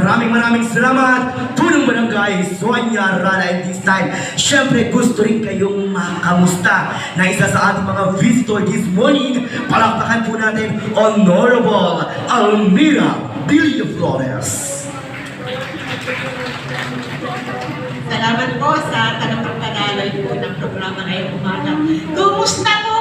maraming maraming salamat. Tulong Barangay, Sonia Rana at this time. Siyempre, gusto rin kayong makamusta na isa sa ating mga visitor this morning. Palakpakan po natin, Honorable Almira Billy Flores. Salamat po sa tagapagtagalay po ng programa ngayong umaga. Kumusta po?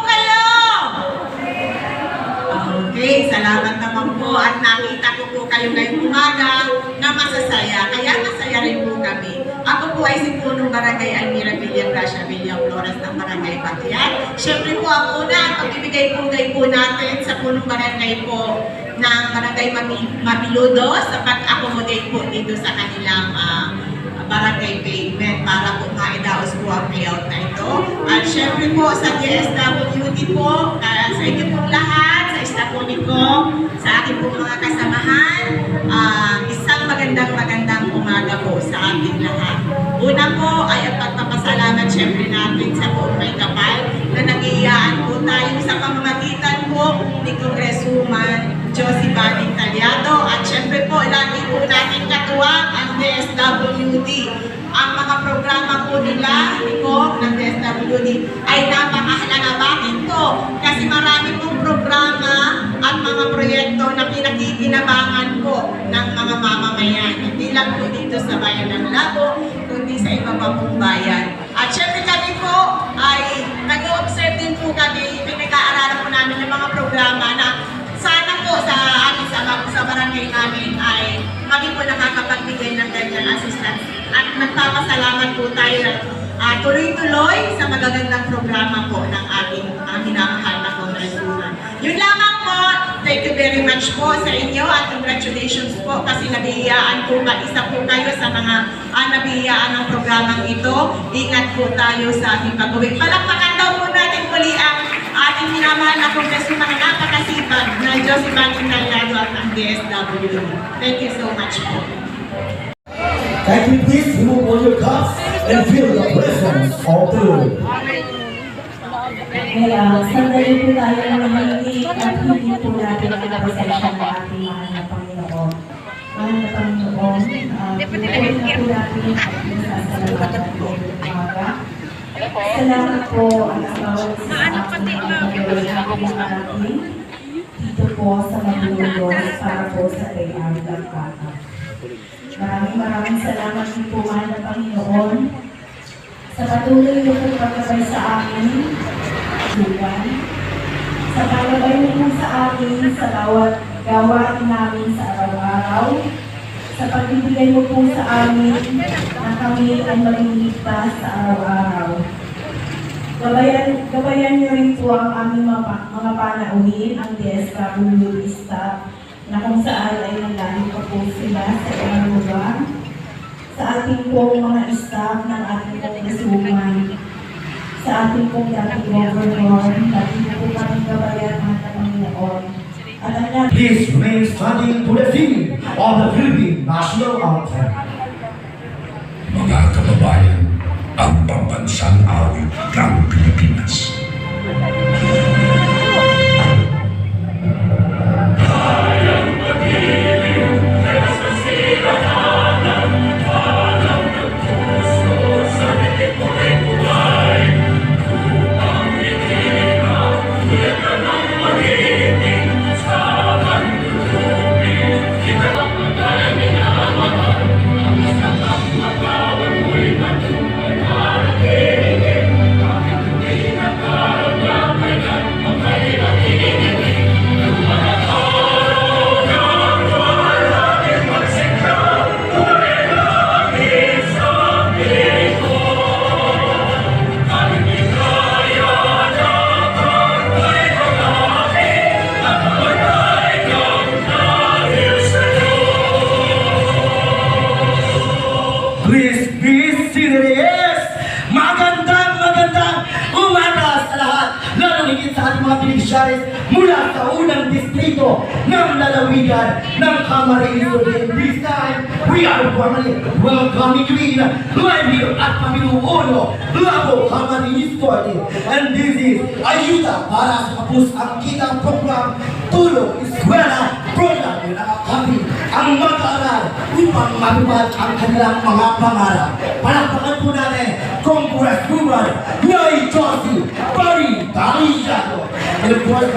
Okay, salamat naman po at nakita ko po kayo ngayong umaga na masasaya. Kaya masaya rin po kami. Ako po ay si Punong Barangay Almira Villa Gracia Villa Flores ng Barangay Batian. Siyempre po ang una, ang pagbibigay-pugay po natin sa Punong Barangay po ng Barangay Mami- Mamiludo sa pag-accommodate po dito sa kanilang ah, barangay pavement para po maidaos po ang payout na ito. At syempre po sa DSWD po, aking pong mga kasamahan, ah, isang magandang magandang umaga po sa ating lahat. Una po ay ang pagpapasalamat syempre natin sa buong may kapal na nag-iiyaan po tayo sa pamamagitan po ni Congresswoman Josie Baning Talyado at syempre po lagi po natin katuwa ang DSWD. Ang mga programa po nila, ni Coc ng DSWD ay napakahalaga. Bakit po? Kasi marami pong programa at mga proyekto na pinakikinabangan po ng mga mamamayan. Hindi lang po dito sa bayan ng Labo, kundi sa iba pa pong bayan. At syempre kami po ay nag-observe din po kami, pinag-aaralan po namin ng mga programa na sana po sa amin sa, sa barangay namin ay kami po nakakapagbigay ng ganyan assistance. At nagpapasalamat po tayo ah, tuloy-tuloy sa magagandang programa po ng ating uh, minamahal na Congresswoman. Yun lamang po. Thank you very much po sa inyo at congratulations po kasi nabiyaan po ba isa po kayo sa mga uh, nabiyaan ng programang ito. Ingat po tayo sa ating pag-uwi. Palakpakan daw po natin muli ang ating minamahal na Congresswoman na napakasipag na Josie Banting Nalado at ang DSW. Thank you so much po. Can you please remove all your cups and feel the presence of the Lord? Kaya sandali po tayo ng at hindi po natin ang presensya ng ating mahal na Panginoon. Mahal na Panginoon, uh, pupuli na po natin at masasalamatan po ng umaga. Salamat po sa bawat sa ating nagawin natin dito po sa Magulogos para po sa Tayari ng Bata. Maraming maraming salamat po mahal na Panginoon sa patuloy na po pagkabay sa amin buwan. Sa palagay mo po sa amin sa bawat gawain namin sa araw-araw. Sa pagbibigay mo po sa amin na kami ay maging ligtas sa araw-araw. Gabayan, gabayan niyo rin po ang aming mga, mga panauhin, ang DSWD staff, na kung saan ay nanggaling pa po sila sa ibang lugar. Sa ating po mga staff ng ating congresswoman, sa ating pong dating governor, dating po kami gabayan ng Panginoon. At ang lahat Please remain standing to the singing of the Philippine National Anthem. Mga kababayan, ang pambansang awit ng Pilipinas. Mula sa unang distrito ng lalawigan ng Camarines. This time, we are formally welcoming you in here at Paminuono, Labo, Camarines Sur. And this is ayuda para sa kapusang kitang program tulong eskwela program na nakakami ang mag-aaral upang matupad ang kanilang mga pangarap. Palakpakan po natin, Congresswoman Yay Josie Barry Daliciano. And of course,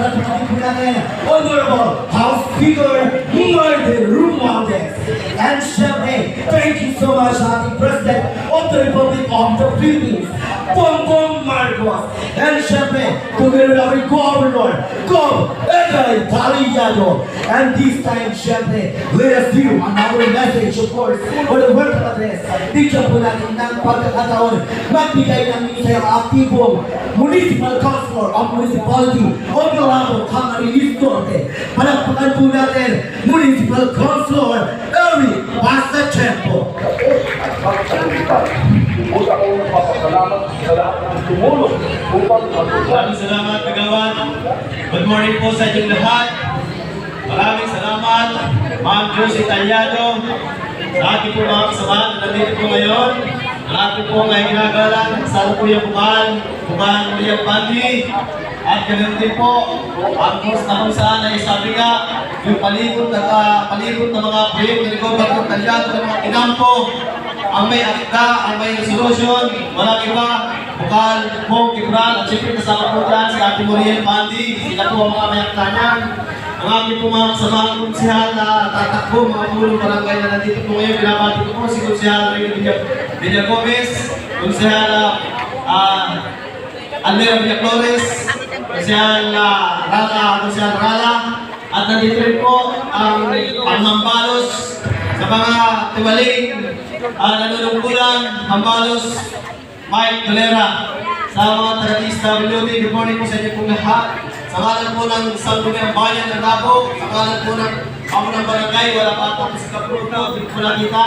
Honorable House Speaker Martin Romualdez. And syempre, thank you so much, ating President of the Republic of the Philippines, Bongbong Marcos. And syempre, together with Governor, Gov. Egay Daliciano. And this time, syempre, let us do another message, of course, for the welcome address. Bigyan po natin ng pagkakataon, magbigay ng minsan ang aktibong Municipal Councilor of Municipality of Malabo, Camarines Norte. Palakpakan po natin, Municipal Councilor Eric Pasachempo. Maraming salamat, kagawan. Good morning po sa inyong lahat. Maraming salamat, Ma'am Josie Talyado, sa po mga kasamahan na nandito po ngayon. Ang ating po ngayon ginagalang sa po yung bukan, bukan William Pandi. At ganun din po, ang course na kung saan ay sabi nga, yung palibot na uh, palibot ng mga proyekto ni Gobernador Talyado ng mga kinampo, ang may akda, ang may resolution, walang iba, Bukal, Mong, Kibran, at siyempre kasama po dyan si Ate Muriel Pandi, sila po ang mga may akda niyan. Ang aming po mga kasamaang konsihal na tatakbo, mga pulong barangay na nandito po ngayon, binabati ko po si konsihal Rino Villa- Gomez, konsihal uh, Almera Villa Flores, konsihal uh, Rala, konsihal Rala, at nandito rin po ang, ang Mambalos, sa mga tiwaling, uh, nanunungkulan, Mambalos, Mike Galera, sa mga taga-DSWD, good morning po sa inyo pong lahat. Sa ngalan po ng Sangguniang Bayan ng Davao, sa ngalan po ng ako ng barangay, wala pa ako sa kapruto, hindi po nakita.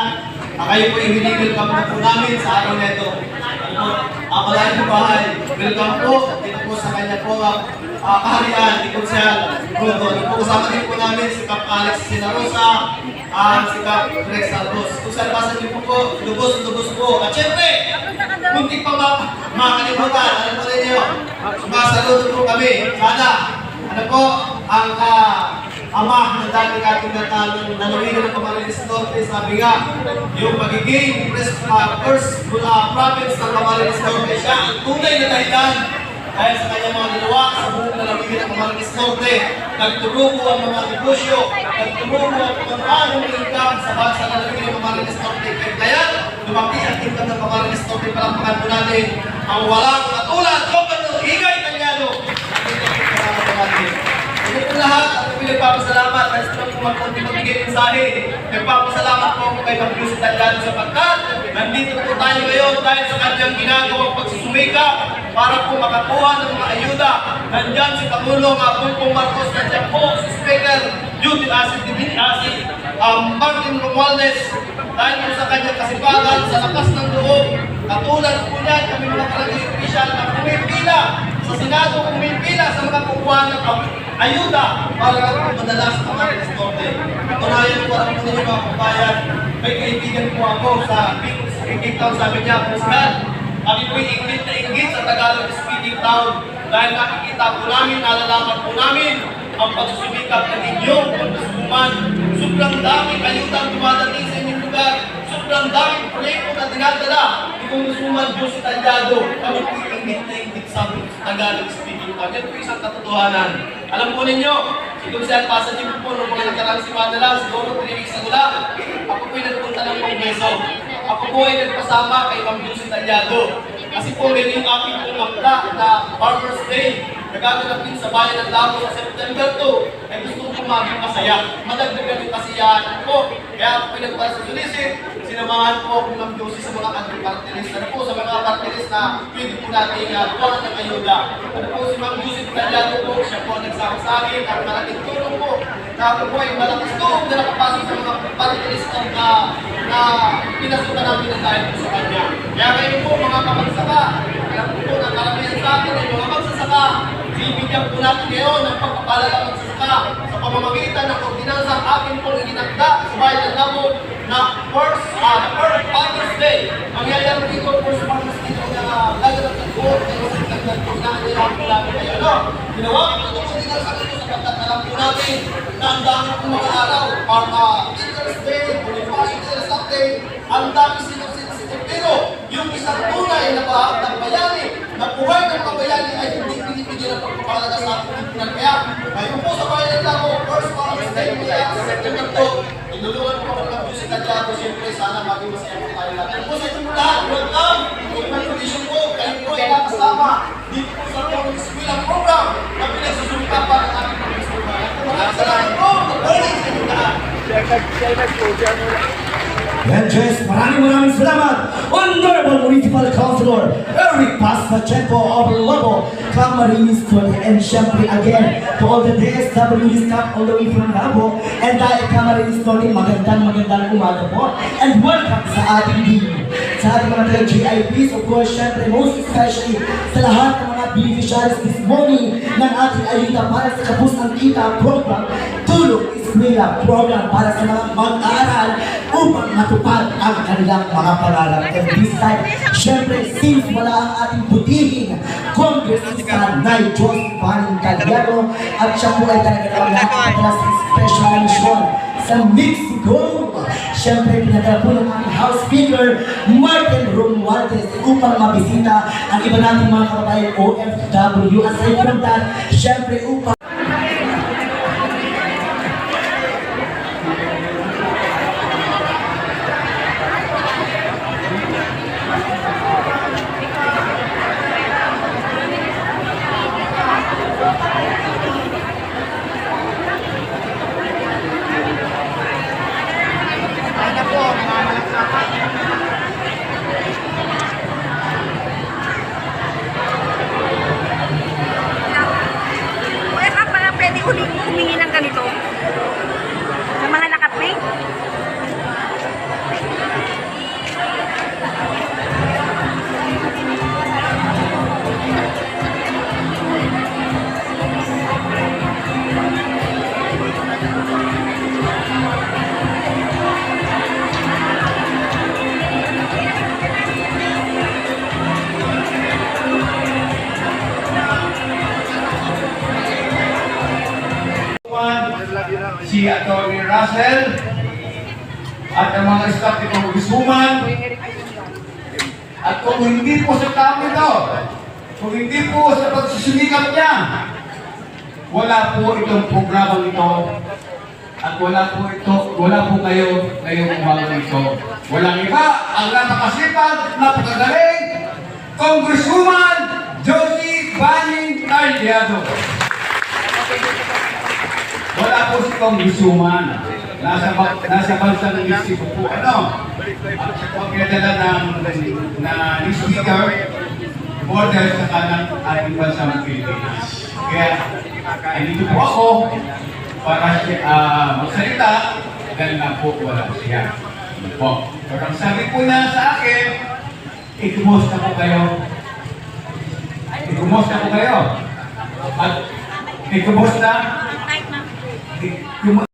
Ah, kayo po i-welcome na po namin sa araw na ito. Ano po, ang malayo po bahay, welcome po, dito po sa kanya po ang uh, kaharian, di po siya. Ano po din po namin si Kap Alex Sinarosa, at si Kap Rex Santos. Kung saan basa niyo po po, lubos, lubos po. At syempre, Muntik pa ma makalimutan, ano po ninyo? Sumasaludo po kami. Sana, ano po, ang ah, ama ng dati ating natalong nalawigan ng Camarines Norte, sabi nga, yung pagiging ah, first uh, province ng Camarines Norte siya, ang tunay na dahilan dahil sa kanyang mga ginawa sa buong lalawigan ng Camarines Norte, nagturugo ang mga negosyo, nagturugo ang kung anong income sa bansa ng lalawigan ng Camarines Norte. Kaya lumaki ang income ng Camarines Norte, palakpakan po natin ang walang katulad, Governor Higay Tagliano. Ito po lahat, ako po nagpapasalamat dahil sa po magkunti magbigay mensahe. Nagpapasalamat po ako kay Pag Yusuf Tagliano sapagkat nandito po tayo ngayon dahil sa kanyang ginagawang pagsusumikap para po makakuha ng mga ayuda. Nandyan si Pangulong uh, Bongbong Marcos, nandyan po si Speaker Judith Asit Divin Asit, um, Martin Romualdez, dahil po sa kanyang kasipagan, sa lakas ng loob, katulad po niyan, kami mga barangay official na pumipila sa Senado, pumipila sa mga kukuha ng ayuda para madala sa mga Norte. Tunayan po ang mga mga kabayan, may kaibigan po ako sa Big Town, sabi niya, Pusgan, kami po ingit na ingit sa Tagalog speaking town dahil nakikita po namin, nalalaman po namin ang pagsusumikap ng inyong pagsusuman. Sobrang ayuda ang dumadating sa inyong lugar. Sobrang daming proyekto na dinadala ni Congresswoman Josie Talyado. Kami po ingit na ingit sa Tagalog speaking town. Yan po isang katotohanan. Alam po ninyo, si Consel Pasadip po nung mga nakarang simana lang, siguro 3 weeks lang, ako po'y nagpunta ng Kongreso. Ako po ay nagpasama kay Ma'am Lucy Talyado. Kasi po may yung aking pong akda na Farmer's Day na gaganapin sa bayan ng Davao sa September 2 ay gusto ko maging masaya. Madagdagan yung kasiyahan ko. Kaya ako pinagpasa sa solicit, sinamahan po ako ng Ma'am Lucy sa mga anti-party list. Ano po, sa mga party list na pwede po natin uh, kuha ng ayuda. Ano po, si Ma'am Lucy Talyado po, siya po ang nagsama sa akin at malaking tulong po na ako po ay malakas loob na nakapasok sa mga party list ng uh, na pinasukan namin ng dahil sa kanya. Kaya ngayon po mga kapagsaka, alam po po na karamihan sa atin ay mga magsasaka, bibigyan po natin ngayon ng pagpapalala magsasaka sa pamamagitan ng ordinansa ang akin pong iginagda sa bayan ng Davao na first, uh, first Father's Day. Mangyayari dito first Father's Day na gaganap ng buwan ng masigagdag po na nila po namin kayo. No? Ginawa ko ito po din sa akin sapagkat alam po natin na ang dami po mga araw para Teacher's Day, Bonifacio Day, ang dami silang. Pero yung isang tunay na na bayani, na buhay ng mga bayani ay hindi binibigyan ng pagpapalaga sa ating pimpinan. Kaya, ngayon po sa bayan ng Lago, first mistake mo yan, sa second to, tinulungan po ng music at lahat. Siyempre, sana maging masaya po tayo lahat. Po sa inyong lahat, welcome! Congratulations po, kayo po ay nakasama dito po sa Tony Eskwela program na pinagsusulita pa ng ating mga Eskwela. Maraming salamat po! Good morning sa inyong lahat! Yan, Jess, maraming maraming salamat. Honorable Municipal Councilor Eric Pasmachenko of Lobo, Camarines 20, and syempre again, to all the DSWs come all the way from Labo, and dahil Camarines 20, magandang magandang umaga po, and welcome sa ating team. Sa ating mga taga-GIPs, of course, syempre, most especially sa lahat ng mga beneficiaries this morning ng ating ayuda para sa Kapus ang Kita program, tulong eskwela program para sa mga mag-aaral upang matupad ang kanilang mga pangarap. And this time, syempre, since wala ang ating butihing Congressista Nay Josie Paning Calyano at siya po ay talaga nakakatala sa special mission sa Mexico. Syempre, pinadala po ng ating House Speaker, Martin Romualdez, upang mabisita ang iba nating mga kababayan OFW. Aside from that, syempre upang si Atty. Russell at ang mga staff ni Congresswoman at kung hindi po sa tao ito, kung hindi po sa pagsusumikap niya, wala po itong programang ito at wala po ito, wala po kayo ngayong umaga ito. Walang iba, ang napakasipag, napakagaling, Congresswoman Josie Baning Cardiado. Wala po si Congresswoman. Nasa, nasa bansa ng Mexico po. Ano? Ang pinadala ng, na ni Speaker border sa kanang ating bansa ng Pilipinas. Kaya, andito po ako para siya ah, magsalita dahil nga po wala siya. Ano Po. Pero ang sabi po niya sa akin, ikumusta ko kayo. Ikumusta ko kayo. At ikumusta yung